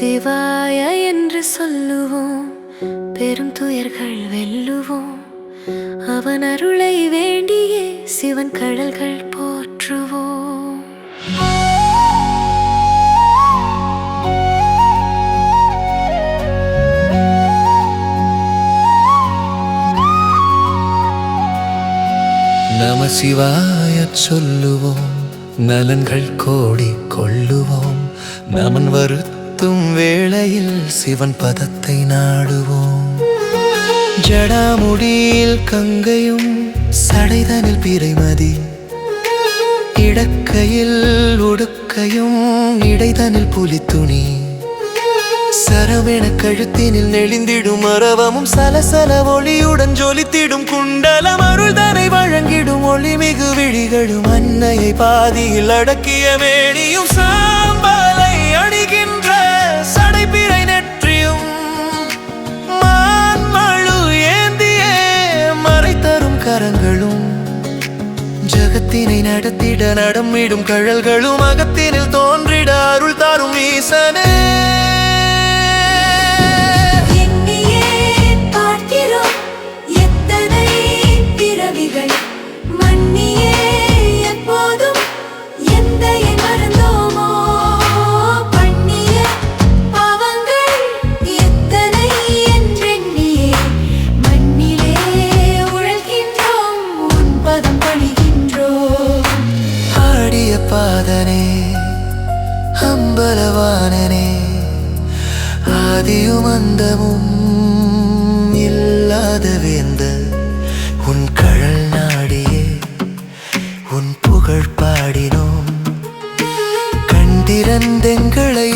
சிவாய என்று சொல்லுவோம். பெரும் துயர்கள் வெல்லுவோம். அவன் அருளை வேண்டியே சிவன் கடல்கள் போற்றுவோம். நம சிவாய சொல்லுவோம். நலன்கள் கோடி கொள்ளுவோம். நமன் வருத்த வருத்தும் வேளையில் சிவன் பதத்தை நாடுவோம். ஜடாமுடியில் கங்கையும் சடைதனில் பிறைமதி. இடக்கையில் உடுக்கையும் இடைதனில் புலித்துணி. சரவென கழுத்தினில் நெளிந்திடும் அரவமும் சலசல ஒளியுடன் ஜொலித்திடும் குண்டலம் அருள்தனை வழங்கிடும் ஒளிமிகு விழிகளும் அன்னையை பாதியில் அடக்கிய மேனியும் சா கரங்களும் ஜகத்தினை நடத்திட நடமிடும் கழல்களும் அகத்தினில் தோன்றிட அருள் தாரும் ஈசனே. ஆதியும் அந்தமும் இல்லாத வேந்த உன் கழல் நாடியே உன் புகழ் பாடினோம். கண்டிரந்தெங்களை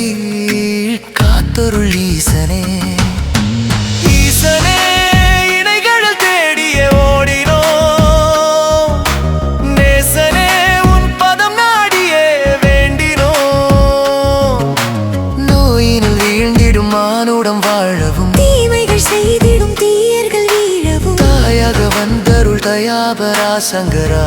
காத்தொருள் ஈசனே. बरा संगरा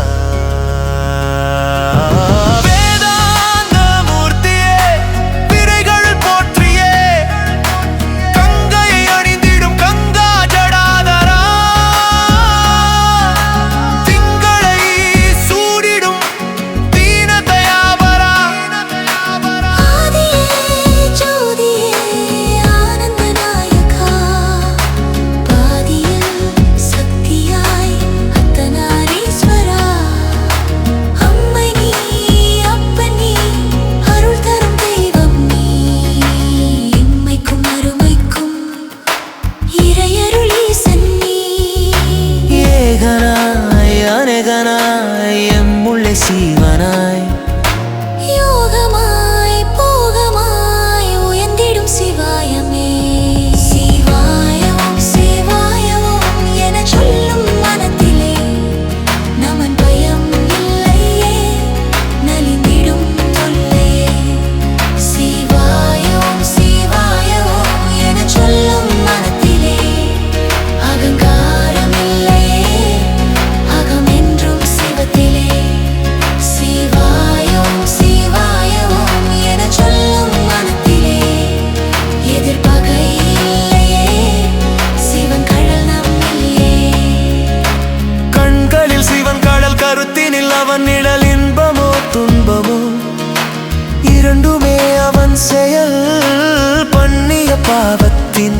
பாவத்தின்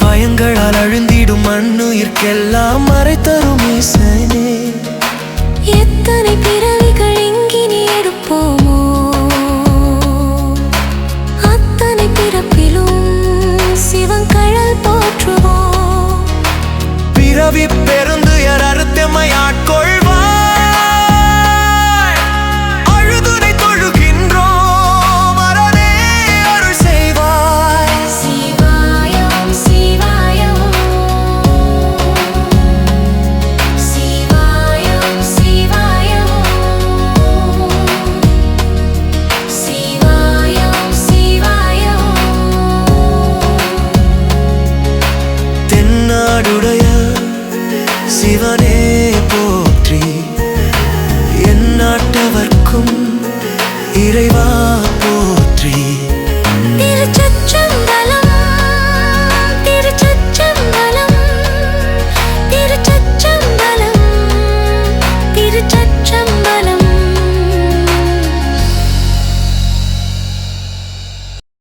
பயங்களால் அழுந்திடும் மண்ணுயிர்க்கெல்லாம் மறைத்தரும் ஈசனே. எத்தனை பிறவிகள் இங்கினி எடுப்போமோ? அத்தனை பிறப்பிலும் சிவன் கழல் போற்றுவோம் பிறவி பெருந்துயர் அறுத்தமை ஆட்கொள்வாய் come